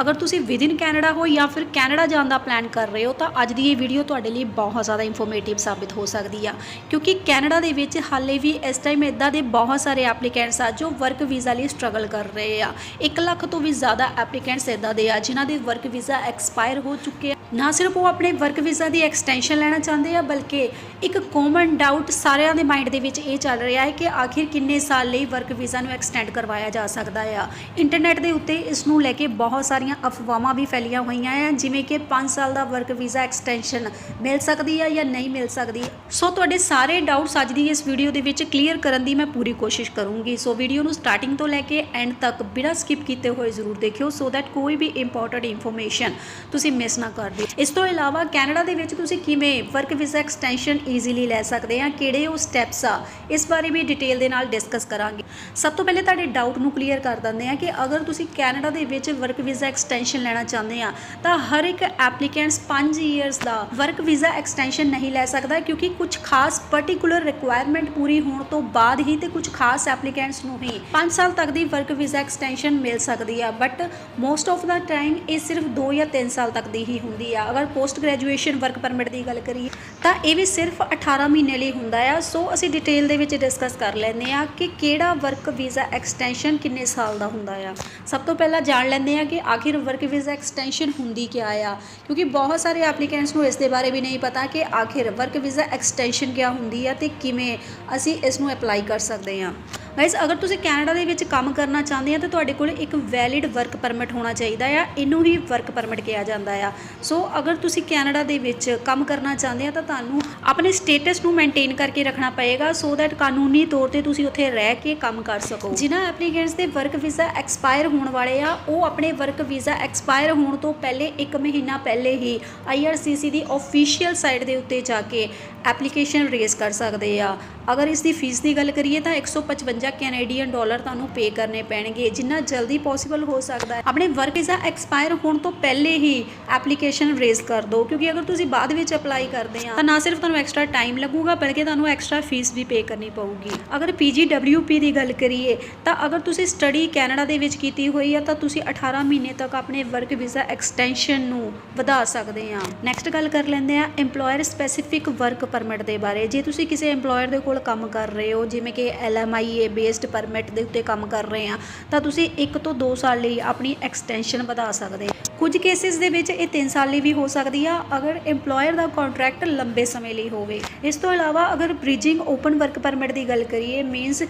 ਅਗਰ ਤੁਸੀਂ within Canada ਹੋ ਜਾਂ ਫਿਰ ਕੈਨੇਡਾ ਜਾਣ ਦਾ ਪਲਾਨ ਕਰ ਰਹੇ ਹੋ, ਤਾਂ ਅੱਜ ਦੀ ਇਹ ਵੀਡੀਓ ਤੁਹਾਡੇ ਲਈ ਬਹੁਤ ਜ਼ਿਆਦਾ ਇਨਫੋਰਮੇਟਿਵ ਸਾਬਿਤ ਹੋ ਸਕਦੀ ਆ। ਕਿਉਂਕਿ ਕੈਨੇਡਾ ਦੇ ਵਿੱਚ ਹਾਲੇ ਵੀ ਇਸ ਟਾਈਮ ਇਦਾਂ ਦੇ ਬਹੁਤ ਸਾਰੇ ਐਪਲੀਕੈਂਟਸ ਆ ਜੋ ਵਰਕ ਵੀਜ਼ਾ ਲਈ ਸਟਰਗਲ ਕਰ ਰਹੇ ਆ। 1 ਲੱਖ ਤੋਂ ਵੀ ਜ਼ਿਆਦਾ ਐਪਲੀਕੈਂਟਸ ਇਦਾਂ ਦੇ ਆ, ਜਿਨ੍ਹਾਂ ਦੇ ਵਰਕ ਵੀਜ਼ਾ ਐਕਸਪਾਇਰ ਹੋ ਚੁੱਕੇ ਆ। ਨਾ ਸਿਰਫ ਉਹ ਆਪਣੇ ਵਰਕ ਵੀਜ਼ਾ ਦੀ ਐਕਸਟੈਂਸ਼ਨ ਲੈਣਾ ਚਾਹੁੰਦੇ ਆ, ਬਲਕਿ ਇੱਕ ਕਾਮਨ ਡਾਊਟ ਸਾਰਿਆਂ ਦੇ ਮਾਈਂਡ ਦੇ ਵਿੱਚ ਇਹ ਚੱਲ ਰਿਹਾ ਹੈ ਕਿ ਆਖਿਰ ਕਿੰਨੇ ਸਾਲ ਲਈ ਵਰਕ ਵੀਜ਼ਾ ਨੂੰ ਐਕਸਟੈਂਡ ਕਰਵਾਇਆ ਜਾ ਸਕਦਾ ਆ। ਇੰਟਰਨੈਟ ਦੇ ਉੱਤੇ ਇਸ ਨੂੰ ਲੈ ਕੇ ਬਹੁਤ ਸਾਰੀਆਂ ਅਫਵਾਹਾਂ ਵੀ ਫੈਲੀਆਂ ਹੋਈਆਂ ਆ, ਜਿਵੇਂ ਕਿ 5 ਸਾਲ ਦਾ ਵਰਕ ਵੀਜ਼ਾ ਐਕਸਟੈਂਸ਼ਨ ਮਿਲ ਸਕਦੀ ਆ ਜਾਂ ਨਹੀਂ ਮਿਲ ਸਕਦੀ। ਸੋ ਤੁਹਾਡੇ ਸਾਰੇ ਡਾਊਟਸ ਅੱਜ ਦੀ ਇਸ ਵੀਡੀਓ ਦੇ ਵਿੱਚ ਕਲੀਅਰ ਕਰਨ ਦੀ ਮੈਂ ਪੂਰੀ ਕੋਸ਼ਿਸ਼ ਕਰੂੰਗੀ। ਸੋ ਵੀਡੀਓ ਨੂੰ ਸਟਾਰਟਿੰਗ ਤੋਂ ਲੈ ਕੇ ਐਂਡ ਤੱਕ ਬਿਨਾਂ ਸਕਿਪ ਕੀਤੇ ਹੋਏ ਜ਼ਰੂਰ ਦੇਖਿਓ ਸੋ ਦੈਟ ਕੋਈ ਵੀ ਇੰਪੋਰਟੈਂਟ ਇਨਫੋਰਮੇਸ਼ਨ ਤੁਸੀਂ ਮਿਸ ਨਾ ਕਰ ਦਿਓ ਇਸ ਤੋਂ ਇਲਾਵਾ ਕੈਨੇਡਾ ਦੇ ਵਿੱਚ ਤੁਸੀਂ ਕਿਵੇਂ ਵਰਕ ਵੀਜ਼ਾ ਐਕਸਟੈਂਸ਼ਨ ਈਜ਼ੀਲੀ ਲੈ ਸਕਦੇ ਆ? ਕਿਹੜੇ ਉਹ ਸਟੈਪਸ ਆ? ਇਸ ਬਾਰੇ ਵੀ ਡਿਟੇਲ ਦੇ ਨਾਲ ਡਿਸਕਸ ਕਰਾਂਗੇ। ਸਭ ਤੋਂ ਪਹਿਲੇ ਤੁਹਾਡੇ ਡਾਊਟ ਨੂੰ ਕਲੀਅਰ ਕਰ ਦਿੰਦੇ ਆ ਕਿ ਅਗਰ ਤੁਸੀਂ ਕੈਨੇਡਾ ਦੇ ਵਿੱਚ ਵਰਕ ਵੀਜ਼ਾ ਐਕਸਟੈਂਸ਼ਨ ਲੈਣਾ ਚਾਹੁੰਦੇ ਆ, ਤਾਂ ਹਰ ਇੱਕ ਐਪਲੀਕੈਂਟਸ 5 ਇਅਰਸ ਦਾ ਵਰਕ ਵੀਜ਼ਾ ਐਕਸਟੈਂਸ਼ਨ ਨਹੀਂ ਲੈ ਸਕਦਾ ਕਿਉਂਕਿ ਕੁਝ ਖਾਸ ਪਾਰਟਿਕੂਲਰ ਰਿਕੁਆਇਰਮੈਂਟ ਪੂਰੀ ਹੋਣ ਤੋਂ ਬਾਅਦ ਹੀ ਤੇ ਕੁਝ ਖਾਸ ਐਪਲੀਕੈਂਟਸ ਨੂੰ ਹੀ 5 ਸਾਲ ਤੱਕ ਦੀ ਵਰਕ ਵੀਜ਼ਾ ਐਕਸਟੈਂਸ਼ਨ ਮਿਲ ਸਕਦੀ ਆ। But most of the time ਇਹ ਸਿਰਫ 2 ਜਾਂ 3 ਸਾਲ ਤੱਕ ਦੀ ਹੀ ਹੁੰਦੀ ਆ। ਅਗਰ ਪੋਸਟ ਗ੍ਰੈਜੂਏਸ਼ਨ ਵਰਕ ਪਰਮਿਟ ਦੀ ਗੱਲ ਕਰੀਏ, ਤਾਂ ਇਹ ਵੀ ਸਿਰਫ 18 ਮਹੀਨੇ ਲਈ ਹੁੰਦਾ ਆ। ਸੋ ਅਸੀਂ ਡਿਟੇਲ ਦੇ ਵਿੱਚ ਡਿਸਕਸ ਕਰ ਲੈਂਦੇ ਆ ਕਿ ਕਿਹੜਾ ਵਰਕ ਵੀਜ਼ਾ ਐਕਸਟੈਂਸ਼ਨ ਕਿੰਨੇ ਸਾਲ ਦਾ ਹੁੰਦਾ ਆ। ਸਭ ਤੋਂ ਪਹਿਲਾਂ ਜਾਣ ਲੈਂਦੇ ਆ ਕਿ ਆਖਿਰ ਵਰਕ ਵੀਜ਼ਾ ਐਕਸਟੈਂਸ਼ਨ ਹੁੰਦੀ ਕਿਆ ਆ। ਕਿਉਂਕਿ ਬਹੁਤ ਸਾਰੇ ਐਪਲੀਕੈਂਟਸ ਨੂੰ ਇਸ ਦੇ ਬਾਰੇ ਵੀ ਨਹੀਂ ਪਤਾ ਕਿ ਆਖਿਰ ਵਰਕ ਵੀਜ਼ਾ ਐਕਸਟੈਂਸ਼ਨ ਕਿਆ ਹੁੰਦੀ ਆ ਤੇ ਕਿਵੇਂ ਅਸੀਂ ਇਸ ਨੂੰ ਅਪਲਾਈ ਕਰ ਸਕਦੇ ਹਾਂ ਗਾਇਸ ਅਗਰ ਤੁਸੀਂ ਕੈਨੇਡਾ ਦੇ ਵਿੱਚ ਕੰਮ ਕਰਨਾ ਚਾਹੁੰਦੇ ਆ, ਤਾਂ ਤੁਹਾਡੇ ਕੋਲ ਇੱਕ ਵੈਲਿਡ ਵਰਕ ਪਰਮਿਟ ਹੋਣਾ ਚਾਹੀਦਾ ਆ। ਇਹਨੂੰ ਹੀ ਵਰਕ ਪਰਮਿਟ ਕਿਹਾ ਜਾਂਦਾ ਆ। ਸੋ ਅਗਰ ਤੁਸੀਂ ਕੈਨੇਡਾ ਦੇ ਵਿੱਚ ਕੰਮ ਕਰਨਾ ਚਾਹੁੰਦੇ ਆ, ਤਾਂ ਤੁਹਾਨੂੰ ਆਪਣੇ ਸਟੇਟਸ ਨੂੰ ਮੇਨਟੇਨ ਕਰਕੇ ਰੱਖਣਾ ਪਏਗਾ ਸੋ ਦੈਟ ਕਾਨੂੰਨੀ ਤੌਰ ਤੇ ਤੁਸੀਂ ਉੱਥੇ ਰਹਿ ਕੇ ਕੰਮ ਕਰ ਸਕੋ। ਜਿਨ੍ਹਾਂ ਐਪਲੀਕੈਂਟਸ ਦੇ ਵਰਕ ਵੀਜ਼ਾ ਐਕਸਪਾਇਰ ਹੋਣ ਵਾਲੇ ਆ, ਉਹ ਆਪਣੇ ਵਰਕ ਵੀਜ਼ਾ ਐਕਸਪਾਇਰ ਹੋਣ ਤੋਂ ਪਹਿਲੇ 1 ਮਹੀਨਾ ਪਹਿਲੇ ਹੀ IRCC ਦੀ ਅਫੀਸ਼ੀਅਲ ਸਾਈਟ ਦੇ ਉੱਤੇ ਜਾ ਕੇ ਐਪਲੀਕੇਸ਼ਨ ਰੇਜ਼ ਕਰ ਸਕਦੇ ਆ। ਅਗਰ ਇਸ ਦੀ ਫੀਸ ਦੀ ਗੱਲ ਕਰੀਏ, ਤਾਂ 155 ਜਾਂ ਕੈਨੇਡੀਅਨ ਡਾਲਰ ਤੁਹਾਨੂੰ ਪੇ ਕਰਨੇ ਪੈਣਗੇ, ਜਿੰਨਾ ਜਲਦੀ ਪੋਸੀਬਲ ਹੋ ਸਕਦਾ ਹੈ। ਆਪਣੇ ਵਰਕ ਵੀਜ਼ਾ ਐਕਸਪਾਇਰ ਹੋਣ ਤੋਂ ਪਹਿਲੇ ਹੀ ਐਪਲੀਕੇਸ਼ਨ ਰੇਜ਼ ਕਰ ਦਿਓ, ਕਿਉਂਕਿ ਅਗਰ ਤੁਸੀਂ ਬਾਅਦ ਵਿੱਚ ਅਪਲਾਈ ਕਰਦੇ ਆ ਤਾਂ ਨਾ ਸਿਰਫ ਤੁਹਾਨੂੰ ਐਕਸਟਰਾ ਟਾਈਮ ਲੱਗੂਗਾ, ਬਲਕਿ ਤੁਹਾਨੂੰ ਐਕਸਟਰਾ ਫੀਸ ਵੀ ਪੇ ਕਰਨੀ ਪਊਗੀ। ਅਗਰ PGWP ਦੀ ਗੱਲ ਕਰੀਏ, ਤਾਂ ਅਗਰ ਤੁਸੀਂ ਸਟੱਡੀ ਕੈਨੇਡਾ ਦੇ ਵਿੱਚ ਕੀਤੀ ਹੋਈ ਆ, ਤਾਂ ਤੁਸੀਂ 18 ਮਹੀਨੇ ਤੱਕ ਆਪਣੇ ਵਰਕ ਵੀਜ਼ਾ ਐਕਸਟੈਂਸ਼ਨ ਨੂੰ ਵਧਾ ਸਕਦੇ ਆ ਨੈਕਸਟ ਗੱਲ ਕਰ ਲੈਂਦੇ ਆ EMPLOYER ਸਪੈਸੀਫਿਕ ਵਰਕ ਪਰਮਿਟ ਦੇ ਬਾਰੇ। ਜੇ ਤੁਸੀਂ ਕਿਸੇ EMPLOYER ਦੇ ਕੋਲ ਕੰਮ ਕਰ ਰਹੇ ਹੋ, ਜਿਵੇਂ ਕਿ LMIA ਬੇਸਡ ਪਰਮਿਟ ਦੇ ਉੱਤੇ ਕੰਮ ਕਰ ਰਹੇ ਆ ਤਾਂ ਤੁਸੀਂ 1 ਤੋਂ 2 ਸਾਲ ਲਈ ਆਪਣੀ ਐਕਸਟੈਂਸ਼ਨ ਵਧਾ ਸਕਦੇ ਕੁਝ ਕੇਸਿਸ ਦੇ ਵਿੱਚ ਇਹ 3 ਸਾਲ ਲਈ ਵੀ ਹੋ ਸਕਦੀ ਆ, ਅਗਰ EMPLOYER ਦਾ ਕੰਟਰੈਕਟ ਲੰਬੇ ਸਮੇਂ ਲਈ ਹੋਵੇ। ਇਸ ਤੋਂ ਇਲਾਵਾ ਅਗਰ ਬ੍ਰਿਜਿੰਗ ਓਪਨ ਵਰਕ ਪਰਮਿਟ ਦੀ ਗੱਲ ਕਰੀਏ ਮੀਨਸ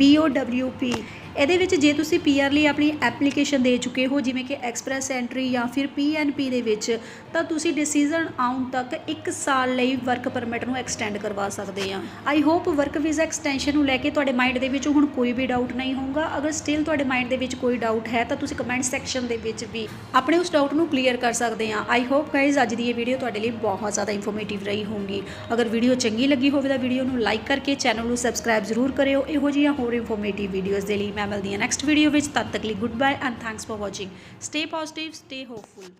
BOWP ਇਹਦੇ ਵਿੱਚ ਜੇ ਤੁਸੀਂ ਪੀਆਰ ਲਈ ਆਪਣੀ ਐਪਲੀਕੇਸ਼ਨ ਦੇ ਚੁੱਕੇ ਹੋ, ਜਿਵੇਂ ਕਿ ਐਕਸਪ੍ਰੈਸ ਐਂਟਰੀ ਜਾਂ ਫਿਰ ਪੀਐਨਪੀ ਦੇ ਵਿੱਚ, ਤਾਂ ਤੁਸੀਂ ਡਿਸੀਜਨ ਆਉਣ ਤੱਕ 1 ਸਾਲ ਲਈ ਵਰਕ ਪਰਮਿਟ ਨੂੰ ਐਕਸਟੈਂਡ ਕਰਵਾ ਸਕਦੇ ਆ। I hope work visa extension ਨੂੰ ਲੈ ਕੇ ਤੁਹਾਡੇ ਮਾਈਂਡ ਦੇ ਵਿੱਚ ਹੁਣ ਕੋਈ ਵੀ ਡਾਊਟ ਨਹੀਂ ਹੋਊਗਾ। ਅਗਰ ਸਟਿਲ ਤੁਹਾਡੇ ਮਾਈਂਡ ਦੇ ਵਿੱਚ ਕੋਈ ਡਾਊਟ ਹੈ, ਤਾਂ ਤੁਸੀਂ ਕਮੈਂਟ ਸੈਕਸ਼ਨ ਦੇ ਵਿੱਚ ਵੀ ਆਪਣੇ ਉਸ ਡਾਊਟ ਨੂੰ ਕਲੀਅਰ ਕਰ ਸਕਦੇ ਆ। ਆਈ ਹੋਪ ਗਾਇਜ਼ ਅੱਜ ਦੀ ਇਹ ਵੀਡੀਓ ਤੁਹਾਡੇ ਲਈ ਬਹੁਤ ਜ਼ਿਆਦਾ ਇਨਫੋਰਮੇਟਿਵ ਰਹੀ ਹੋਊਗੀ। ਅਗਰ ਵੀਡੀਓ ਚੰਗੀ ਲੱਗੀ ਹੋਵੇ ਤਾਂ ਵੀਡੀਓ ਨੂੰ ਲਾਈਕ ਕਰਕੇ ਚੈਨਲ ਨੂੰ ਸਬਸਕ੍ਰਾਈਬ ਜ਼ਰੂਰ ਕਰਿਓ। ਇਹੋ ਜਿਹੀਆਂ ਹੋਰ ਇਨਫੋਰਮੇਟਿਵ ਵੀਡੀਓਜ਼ ਦੇ ਲਈ ਮੈਂ ਮੈਂ ਮਿਲਦੀ ਹਾਂ ਨੈਕਸਟ ਵੀਡੀਓ ਵਿੱਚ ਤਦ ਤੱਕ ਲਈ good bye and thanks for watching stay positive stay hopeful